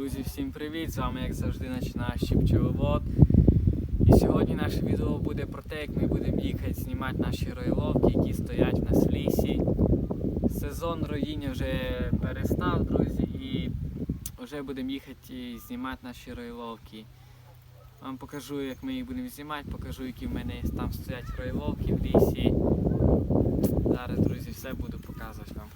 Друзі, всім привіт! З вами як завжди наш пчеловод. І сьогодні наше відео буде про те, як ми будемо їхати знімати наші роїловки, які стоять у нас в лісі. Сезон роїння вже перестав, друзі, і вже будемо їхати і знімати наші роїловки. Вам покажу, як ми їх будемо знімати, покажу, які в мене там стоять роїловки в лісі. Зараз, друзі, все буду показувати вам.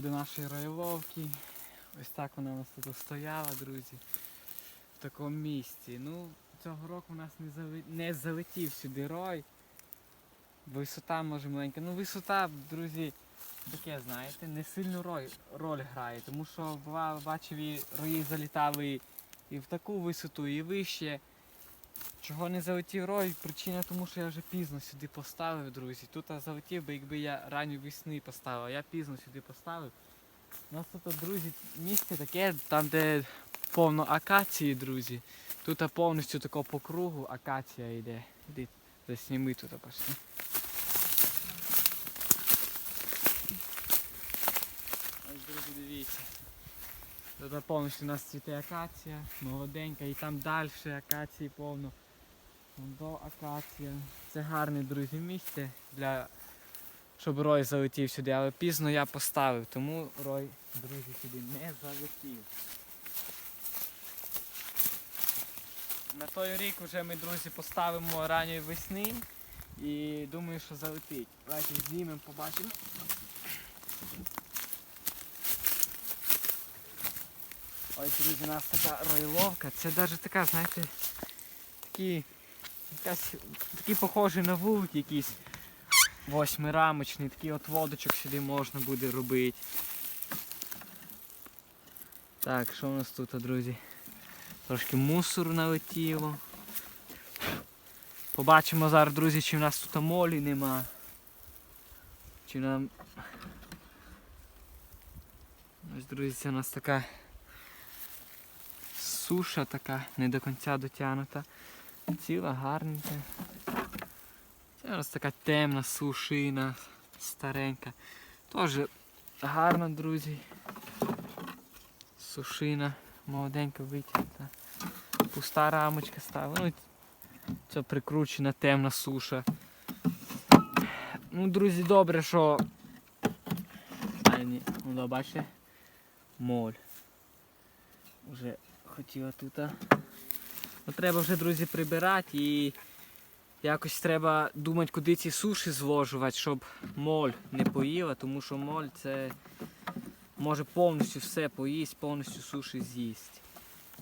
До нашої роєвовки. Ось так вона у нас тут стояла, друзі. В такому місці. Ну, цього року у нас не, зали... не залетів сюди рой. Висота може маленька. Ну висота, друзі, таке, знаєте, не сильно рой... роль грає, тому що бачив, і рої залітали і в таку висоту, і вище. Чого не залетів рой? Причина тому, що я вже пізно сюди поставив, друзі. Тут я залетів би, якби я ранню весни поставив, а я пізно сюди поставив. У нас тут, друзі, місце таке, там де повно акації, друзі. Тут повністю тако по кругу акація йде. Засніми тут пошли. Ось, друзі, дивіться. Тут повністю у нас цвіте акація, молоденька, і там далі акації повно. До акація. Це гарне, друзі, місце для щоб рой залетів сюди, але пізно я поставив, тому рой, друзі, сюди не залетів. На той рік вже ми, друзі, поставимо ранньої весни і думаю, що залетить. Давайте знімемо, побачимо. Ось, друзі, у нас така ройловка. Це навіть така, знаєте, якась, такі похожі на вулик якісь восьмирамочний, такий от водочок сюди можна буде робити. Так, що у нас тут, друзі? Трошки мусору налетіло. Побачимо зараз, друзі, чи в нас тут молі нема. Чи нам... Ось, друзі, це у нас така суша така, не до кінця дотягнута. Ціла гарненька. Це у нас така темна сушина, старенька. Теж гарна, друзі. Сушина, молоденька витягнута. Пуста рамочка стала. Ну, це прикручена темна суша. Ну, друзі, добре, що... Ну да, бачите? Моль. Уже хотіла тут. Ну, треба вже, друзі, прибирати і якось треба думати, куди ці суші зложувати, щоб моль не поїла, тому що моль це може повністю все поїсть, повністю суші з'їсть.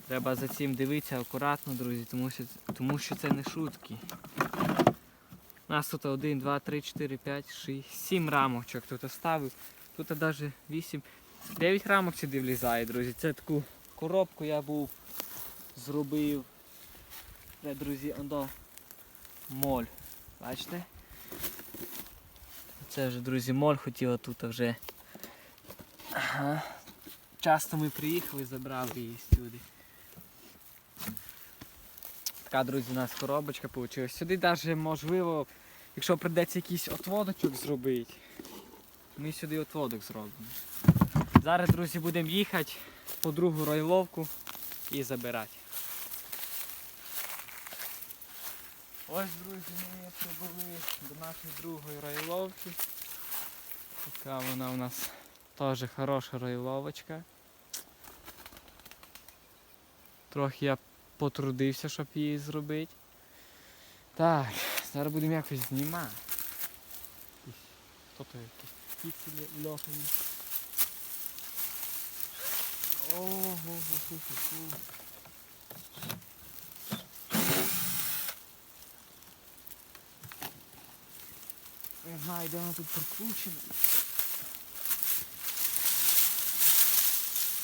Треба за цим дивитися акуратно, друзі, тому що, тому що це не шутки. У нас тут 1, 2, 3, 4, 5, 6, 7 рамочок тут оставив. Тут навіть 8, 9 рамок сюди влізає, друзі. Це таку коробку я був зробив. Це, друзі, ондо моль. Бачите? Це вже, друзі, моль хотіла тут вже. Ага. Часто ми приїхали, забрали її сюди. Така, друзі, у нас коробочка вийшла. Сюди навіть можливо, якщо прийдеться якийсь отводочок зробити, ми сюди отводок зробимо. Зараз, друзі, будемо їхати по другу ройловку і забирати. Ось, друзі, ми прибули до нашої другої ройловки. Така вона у нас теж хороша ройловочка. Трохи я потрудився, щоб її зробити. Так, зараз будемо якось знімати. Хто то якісь птиці льохають. Не знаю, де вона тут прикручена.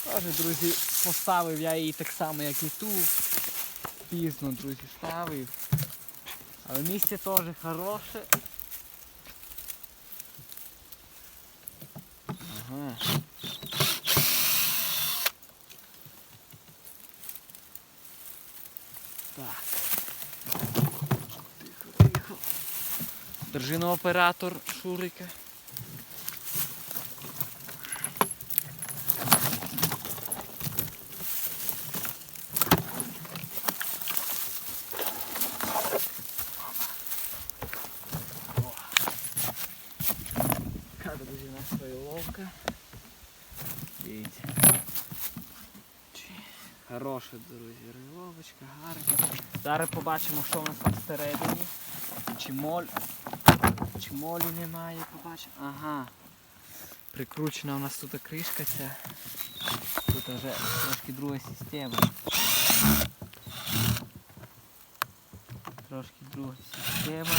Тоже, друзі, поставив я її так само, як і ту. Пізно, друзі, ставив. Але місце теж хороше. Ага. Так. Тихо, тихо. Держи на оператор Шурика. Друзі, у нас ловка. Дивіться. Хороша, друзі, рибовочка, гарна. Зараз побачимо, що у нас там всередині. Чи моль. Чи молі немає, побачимо. Ага. Прикручена у нас тут кришка ця. Тут вже трошки друга система. Трошки друга система.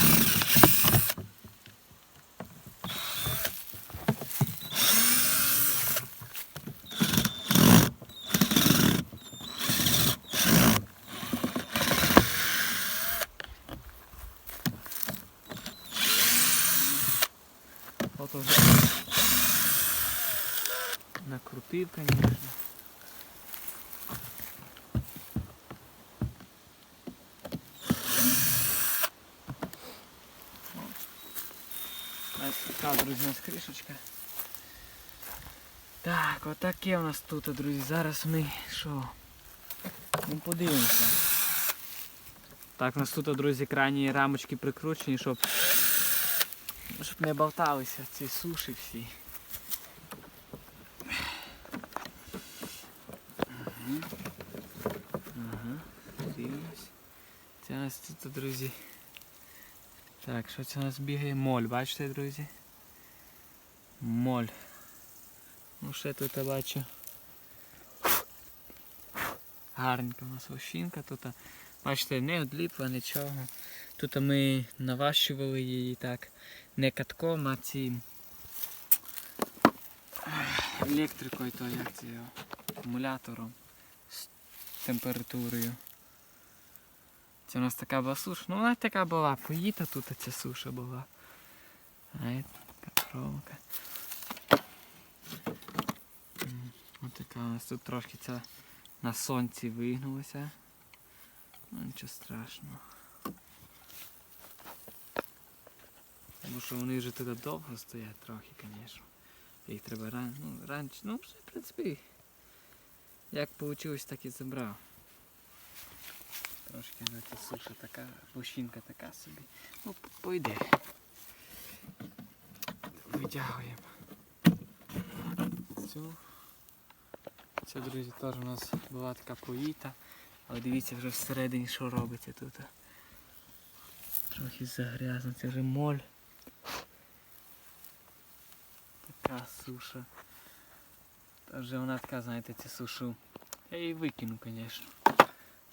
Вот уже накрутив. Ось така, друзі, у нас кришечка. Так, отаке у нас тут, друзі. Зараз ми що? Ну подивимося. Так, у нас тут, друзі, крайні рамочки прикручені, щоб не болталися ці суші всі. Угу. Це у нас тут, друзі. Так, що це у нас бігає? Моль, бачите, друзі? Моль. Ну ще тут бачу. Гарненька у нас вощинка тут. Бачите, не одліпла, нічого. Тут ми наващували її так не катком, а цим електрикою, то як це акумулятором з температурою. Це у нас така була суша. Ну вона така була, поїта тут ця суша була. Знаєте, така проволока. Ось така у нас тут трошки ця на сонці вигнулася. Ну нічого страшного. Тому що вони вже туди довго стоять трохи, звісно. Їх треба ран... ну, раніше. Ну, в принципі, як вийшло, так і забрав. Трошки вже ця суша така, пущинка така собі. Ну, пойде. Витягуємо. Цю. Це, друзі, теж у нас була така повіта. Але дивіться вже всередині, що робиться тут. Трохи загрязно, це вже моль. Така суша. Та вже вона така, знаєте, цю сушу. Я її викину, звісно.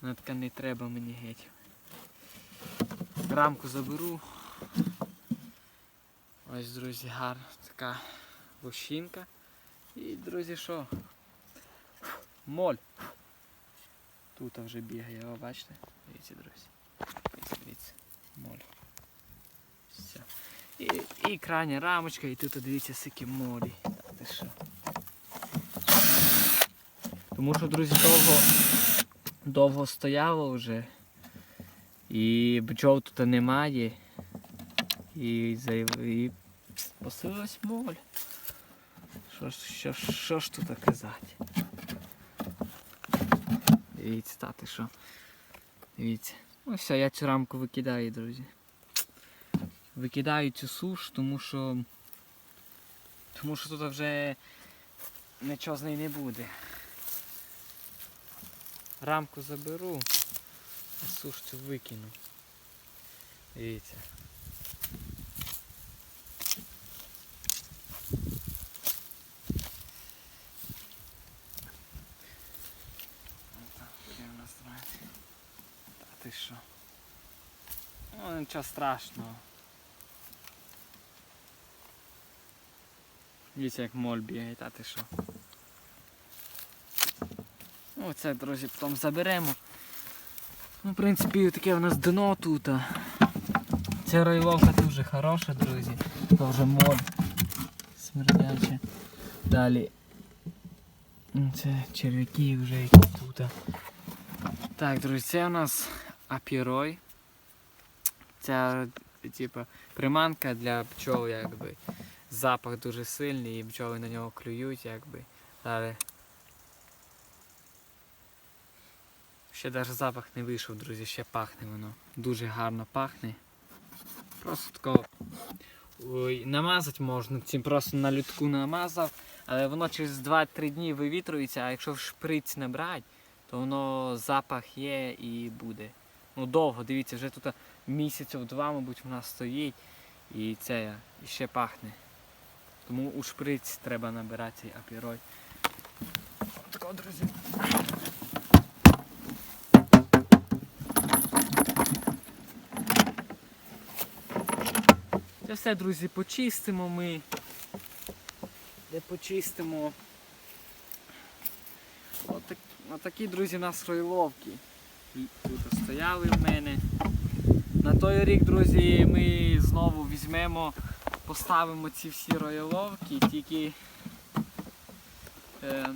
Вона така не треба мені геть. Рамку заберу. Ось, друзі, гарна така вощинка. І, друзі, що? Моль. Тут вже бігає, о, бачите? Дивіться, друзі. Дивіться, дивіться. Моль. Все. І, і крайня рамочка, і тут дивіться скільки молі. Та ти що? Тому що, друзі, довго, довго стояло вже. І бджол тут немає. І, і посилилась моль. Що, що, що ж тут казати? Дивіться, тати, що. Дивіться. Ну все, я цю рамку викидаю, друзі. Викидаю цю суш, тому що. Тому що тут вже нічого з неї не буде. Рамку заберу, а суш цю викину. Дивіться. що. Ну, нічого страшного. Дивіться, як моль бігає, та ти що. Ну, це, друзі, потім заберемо. Ну, в принципі, таке у нас дно тут. Ця ройловка дуже хороша, друзі. Це вже мод смердяче. Далі. Це черв'яки вже які тут. Так, друзі, це у нас апірой. Ця типу, приманка для пчол, якби. Запах дуже сильний і бджоли на нього клюють, якби. Далі. Ще навіть запах не вийшов, друзі, ще пахне воно. Дуже гарно пахне. Просто такого намазати можна, цим просто на людку намазав, але воно через 2-3 дні вивітрується, а якщо в шприць набрати, то воно запах є і буде. Ну довго, дивіться, вже тут місяців два, мабуть, вона стоїть і це ще пахне. Тому у шприць треба набирати цей апірой. Отако, друзі. Це все, друзі, почистимо ми. Де почистимо. Отак, отакі, друзі, у нас ройловки. Тут стояли в мене. На той рік, друзі, ми знову візьмемо, поставимо ці всі рояловки, тільки е,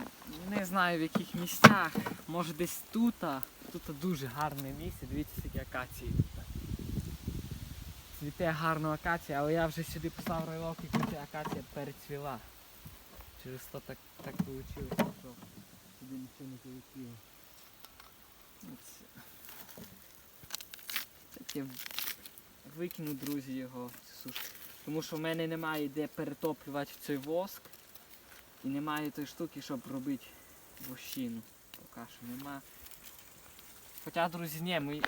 не знаю в яких місцях. Може десь тут. Тут дуже гарне місце, дивіться, скільки акації тут. Цвіте гарно акація, але я вже сюди поставив рояловки, коли акація перецвіла. Через то так, так вийшло, що сюди нічого не залетіло. Таке викину, друзі, його сушку. Тому що в мене немає де перетоплювати цей воск. І немає тої штуки, щоб робити вощину. Поки що нема. Хоча, друзі, ні, ми.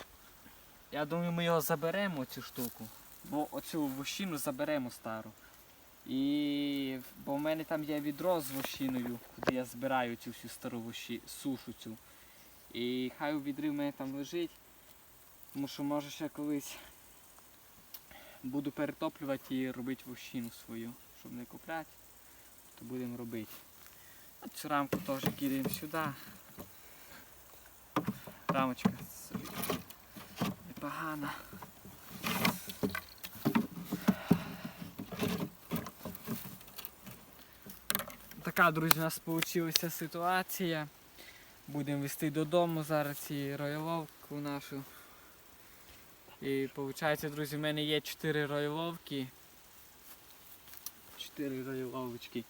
Я думаю, ми його заберемо, цю штуку. Бо оцю вощину заберемо стару. І бо в мене там є відро з вощиною, куди я збираю цю всю стару вощі, сушу цю. І хай у відрі в мене там лежить. Тому що може ще колись буду перетоплювати і робити вощину свою, щоб не купляти, то будемо робити. А цю рамку теж кидаємо сюди. Рамочка собі непогана. Така, друзі, у нас вийшла ситуація. Будемо вести додому зараз ці рояловку нашу. І виходить, друзі, в мене є 4 рояловки. 4 рояловочки.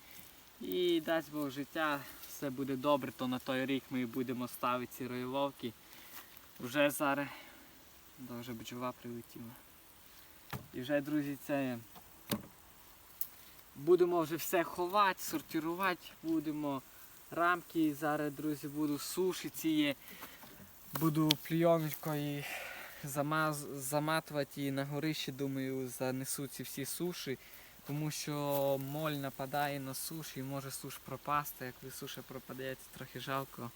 І дасть Бог життя, все буде добре, то на той рік ми будемо ставити ці рояловки. Вже зараз да, вже бджола прилетіла. І вже, друзі, це будемо вже все ховати, сортувати будемо. Рамки зараз, друзі, буду суші ці. Буду плйоночкою замаз, заматувати і на горище, думаю, занесу ці всі суші. Тому що моль нападає на суші і може суш пропасти. Як ви суша пропаде, це трохи жалко.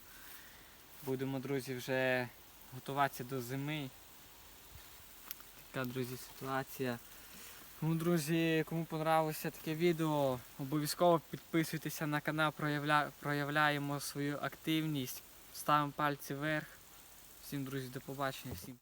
Будемо, друзі, вже готуватися до зими. Така, друзі, ситуація. Тому, друзі, кому понравилося таке відео, обов'язково підписуйтеся на канал, проявля... проявляємо свою активність. Ставимо пальці вверх. Всім, друзі, до побачення. Всім